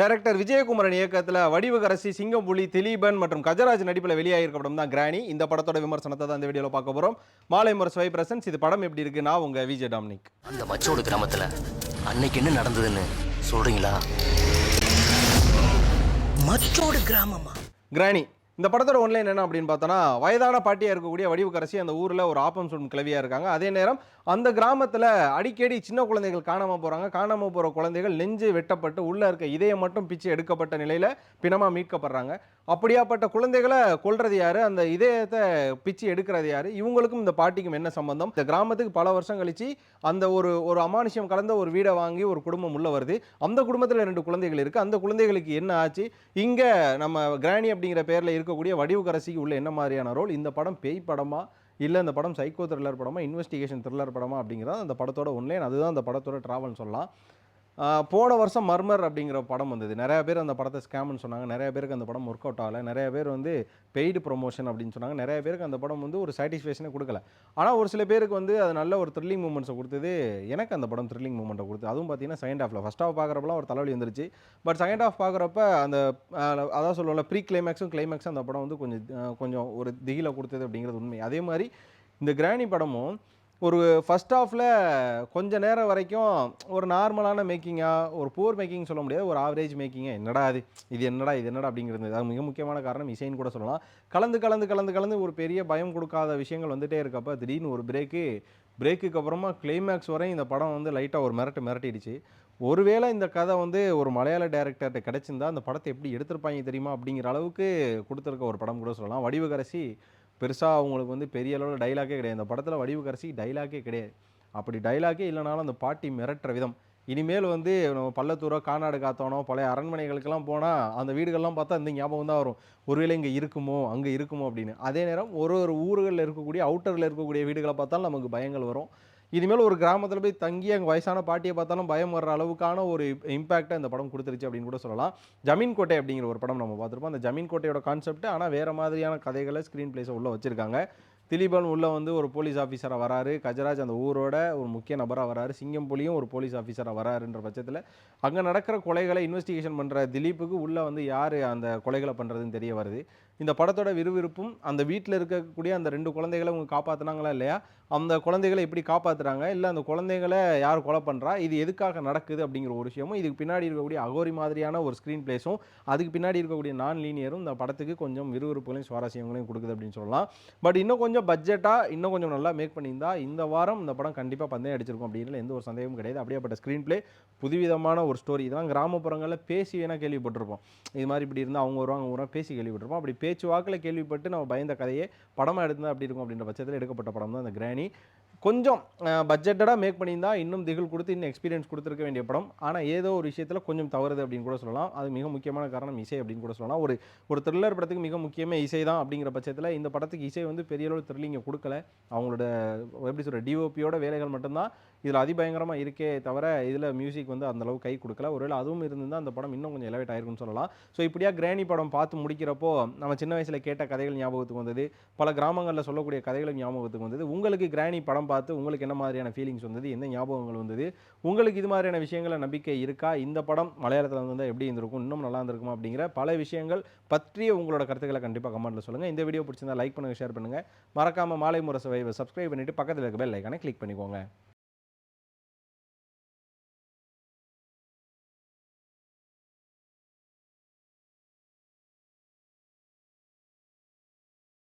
Director விஜயகுமரன் இயக்கத்தில் வடிவுகரசி சிங்கம்புலி திலீபன் மற்றும் கஜராஜ் நடிப்பில் வெளியாகிருக்க படம் தான் கிராணி இந்த படத்தோட விமர்சனத்தை தான் இந்த வீடியோவில் பார்க்க போகிறோம் மாலை முரசு வை பிரசன்ஸ். இது படம் எப்படி இருக்கு? நான் உங்க விஜய் டாமினிக். அந்த மச்சோடு கிராமத்துல அன்னைக்கு என்ன நடந்ததுன்னு சொல்றீங்களா? மச்சோடு கிராமமா? கிராணி இந்த படத்தோட ஒன்லைன் என்ன அப்படின்னு பார்த்தோன்னா வயதான பாட்டியாக இருக்கக்கூடிய வடிவுக்கரசி அந்த ஊரில் ஒரு ஆப்பம் சுடும் கிளவியாக இருக்காங்க. அதே நேரம் அந்த கிராமத்தில் அடிக்கடி சின்ன குழந்தைகள் காணாமல் போகிறாங்க காணாமல் போகிற குழந்தைகள் நெஞ்சு வெட்டப்பட்டு உள்ளே இருக்க இதயம் மட்டும் பிச்சு எடுக்கப்பட்ட நிலையில் பிணமாக மீட்கப்படுறாங்க. அப்படியாப்பட்ட குழந்தைகளை கொல்றது யாரு? அந்த இதயத்தை பிச்சு எடுக்கிறது யார்? இவங்களுக்கும் இந்த பாட்டிக்கும் என்ன சம்பந்தம்? இந்த கிராமத்துக்கு பல வருஷம் கழிச்சு அந்த ஒரு ஒரு அமானுஷ்யம் கலந்த ஒரு வீடை வாங்கி ஒரு குடும்பம் உள்ள வருது. அந்த குடும்பத்தில் ரெண்டு குழந்தைகள் இருக்குது அந்த குழந்தைகளுக்கு என்ன ஆச்சு? இங்கே நம்ம கிராணி அப்படிங்கிற பேர்ல இருக்கக்கூடிய வடிவுக்கரசிக்கு உள்ள என்ன மாதிரியான ரோல் இந்த படம் பேய் படமா? இல்லை இந்த படம் சைக்கோ த்ரில்லர் படமா? இன்வெஸ்டிகேஷன் த்ரில்லர் படமா? அப்படிங்கிறது அந்த படத்தோட ஒன்லைன் அதுதான் அந்த படத்தோட ட்ராவல்னு சொல்லலாம். போன வருஷம் மர்மர் அப்படிங்கிற படம் வந்தது. நிறைய பேர் அந்த படத்தை ஸ்கேம்னு சொன்னாங்க. நிறைய பேருக்கு அந்த படம் ஒர்க் அவுட் ஆகலை. நிறைய பேர் வந்து பெய்டு ப்ரொமோஷன் அப்படின்னு சொன்னாங்க. நிறைய பேருக்கு அந்த படம் வந்து ஒரு சாட்டிஸ்ஃபேக்ஷனே கொடுக்கல. ஆனால் ஒரு சில பேருக்கு வந்து அது நல்ல ஒரு த்ரில்லிங் மூமெண்ட்ஸை கொடுத்தது. எனக்கு அந்த படம் த்ரில்லிங் மூமெண்ட்டை கொடுத்து அதுவும் பார்த்தீங்கன்னா செகண்ட் ஹாஃபில் ஃபஸ்ட் ஹாஃப் பார்க்குறப்பலாம் ஒரு தலைவலி வந்துருச்சு. பட் செகண்ட் ஹாஃப் பார்க்குறப்ப அந்த அதான் சொல்லுவோம்ல ப்ரீ கிளைமேக்ஸும் கிளைமேக்ஸும் அந்த படம் வந்து கொஞ்சம் கொஞ்சம் ஒரு திகில கொடுத்தது அப்படிங்கிறது உண்மை. அதே மாதிரி இந்த கிராணி படமும் ஒரு ஃபஸ்ட் ஆஃபில் கொஞ்ச நேரம் வரைக்கும் ஒரு நார்மலான மேக்கிங்காக ஒரு போர் மேக்கிங் சொல்ல முடியாது ஒரு ஆவரேஜ் மேக்கிங்காக என்னடா அது இது என்னடா இது என்னடா அப்படிங்கிறது. அது மிக முக்கியமான காரணம் இசைன்னு கூட சொல்லலாம். கலந்து கலந்து கலந்து கலந்து ஒரு பெரிய பயம் கொடுக்காத விஷயங்கள் வந்துகிட்டே இருக்கப்போ திடீர்னு ஒரு பிரேக்கு பிரேக்குக்கு அப்புறமா கிளைமேக்ஸ் வரையும் இந்த படம் வந்து லைட்டாக ஒரு மிரட்டு மிரட்டிடுச்சு. ஒருவேளை இந்த கதை வந்து ஒரு மலையாள டேரக்டர்கிட்ட கிடைச்சிருந்தா அந்த படத்தை எப்படி எடுத்திருப்பாங்க தெரியுமா அப்படிங்கிற அளவுக்கு கொடுத்துருக்க ஒரு படம் கூட சொல்லலாம். வடிவகரசி பெருசாக அவங்களுக்கு வந்து பெரிய அளவில் டைலாக்கே கிடையாது. இந்த படத்தில் வடிவுக்கரசி டைலாக்கே கிடையாது. அப்படி டைலாக்கே இல்லைனாலும் அந்த பாட்டி மிரட்டுற விதம். இனிமேல் வந்து நம்ம பள்ளத்தூரோ காநாடு காத்தானோ பழைய அரண்மனைகளுக்கெல்லாம் போனால் அந்த வீடுகள்லாம் பார்த்தா இந்த ஞாபகம் தான் வரும். ஒருவேளை இங்கே இருக்குமோ அங்கே இருக்குமோ அப்படின்னு. அதே நேரம் ஒரு ஒரு ஊர்களில் இருக்கக்கூடிய அவுட்டரில் இருக்கக்கூடிய வீடுகளை பார்த்தாலும் நமக்கு பயங்கள் வரும். இனிமேல் ஒரு கிராமத்தில் போய் தங்கி அங்கே வயசான பாட்டியை பார்த்தாலும் பயம் வர்ற அளவுக்கான ஒரு இம்பாக்டை இந்த படம் கொடுத்துருச்சு அப்படின்னு கூட சொல்லலாம். ஜமீன் கோட்டை அப்படிங்கிற ஒரு படம் நம்ம பார்த்துருப்போம். அந்த ஜமீன் கோட்டையோட கான்செப்ட் ஆனால் வேறு மாதிரியான கதைகளை ஸ்க்ரீன் பிளேஸை உள்ளே வச்சுருக்காங்க. திலீபன் உள்ளே வந்து ஒரு போலீஸ் ஆஃபீஸராக வராரு. கஜராஜ் அந்த ஊரோட ஒரு முக்கிய நபராக வராரு. சிங்கம் புலியும் ஒரு போலீஸ் ஆஃபீஸராக வராருன்ற பட்சத்தில் அங்கே நடக்கிற கொலைகளை இன்வெஸ்டிகேஷன் பண்ணுற திலீப்புக்கு உள்ளே வந்து யார் அந்த கொலைகளை பண்ணுறதுன்னு தெரிய வருது. இந்த படத்தோட விறுவிறுப்பும் அந்த வீட்டில் இருக்கக்கூடிய அந்த ரெண்டு குழந்தைகளை அவங்க காப்பாற்றுனாங்களா இல்லையா? அந்த குழந்தைகளை எப்படி காப்பாற்றுறாங்க இல்லை அந்த குழந்தைகளை யார் கொலை பண்ணுறா இது எதுக்காக நடக்குது அப்படிங்கிற ஒரு விஷயமும் இதுக்கு பின்னாடி இருக்கக்கூடிய அகோரி மாதிரியான ஒரு ஸ்க்ரீன் பிளேஸும் அதுக்கு பின்னாடி இருக்கக்கூடிய நான் லீனியரும் இந்த படத்துக்கு கொஞ்சம் விறுவிறுப்புகளையும் சுவாரஸ்யங்களையும் கொடுக்குது அப்படின்னு சொல்லலாம். பட் இன்னும் கொஞ்சம் பட்ஜெட்டாக இன்னும் கொஞ்சம் நல்லா மேக் பண்ணியிருந்தா இந்த வாரம் இந்த படம் கண்டிப்பாக பந்தயம் அடிச்சிருக்கும் அப்படின்றதுல எந்த ஒரு சந்தேகமும் கிடையாது. அப்படியேப்பட்ட ஸ்க்ரீன் பிளே புதுவிதமான ஒரு ஸ்டோரி இதெல்லாம் கிராமப்புறங்களில் பேசி வேணால் கேள்விப்பட்டிருப்போம். இது மாதிரி இப்படி இருந்தால் அவங்க வருவாங்க அவங்க வருவாங்க பேசி கேள்விப்பட்டிருப்போம். அப்படி பேச்சு வாக்கில் கேள்விப்பட்டு நம்ம பயந்த கதையே படமாக எடுத்தால் அப்படி இருக்கும் அப்படின்ற பட்சத்தில் எடுக்கப்பட்ட படம் தான் அந்த கிராணி. கொஞ்சம் பட்ஜெட்டடாக மேக் பண்ணியிருந்தா இன்னும் திகில் கொடுத்து இன்னும் எக்ஸ்பீரியன்ஸ் கொடுத்துருக்க வேண்டிய படம். ஆனால் ஏதோ ஒரு விஷயத்தில் கொஞ்சம் தவறுது அப்படின்னு கூட சொல்லலாம். அது மிக முக்கியமான காரணம் இசை அப்படின்னு கூட சொல்லலாம். ஒரு ஒரு த்ரில்லர் படத்துக்கு மிக முக்கியமே இசை தான் அப்படிங்கிற பட்சத்தில் இந்த படத்துக்கு இசை வந்து பெரிய அளவு த்ரில்லிங்கை கொடுக்கல. அவங்களோட எப்படி சொல்கிற டிஓபியோட வேலைகள் மட்டும்தான் இதில் அதிபயங்கரமாக இருக்கே தவிர இதில் மியூசிக் வந்து அந்தளவு கை கொடுக்கல. ஒருவேளை அதுவும் இருந்திருந்தால் அந்த படம் இன்னும் கொஞ்சம் எலவேட் ஆயிருக்குன்னு சொல்லலாம். ஸோ இப்படியா கிராணி படம் பார்த்து முடிக்கிறப்போ நம்ம சின்ன வயசில் கேட்ட கதைகள் ஞாபகத்துக்கு வந்தது. பல கிராமங்களில் சொல்லக்கூடிய கதைகளும் ஞாபகத்துக்கு வந்தது. உங்களுக்கு கிராணி படம் பார்த்து உங்களுக்கு என்ன மாதிரியான ஃபீலிங்ஸ் வந்தது? என்ன ஞாபகங்கள் வந்தது? உங்களுக்கு இது மாதிரியான விஷயங்கள நம்பிக்கை இருக்கா? இந்த படம் மலையாளத்தில் வந்தால் எப்படி இருந்திருக்கும்? இன்னும் நல்லா இருந்திருக்குமா? அப்படிங்கிற பல விஷயங்கள் பற்றிய உங்களோட கருத்துக்களை கண்டிப்பாக கமெண்ட்டில் சொல்லுங்கள் இந்த வீடியோ பிடிச்சிருந்தா லைக் பண்ணுங்கள் ஷேர் பண்ணுங்கள் மறக்காமல் மாலை முரசை சப்ஸ்கிரைப் பண்ணிவிட்டு பக்கத்தில் இருக்க பெல் ஐக்கானை கிளிக் பண்ணிக்கோங்க.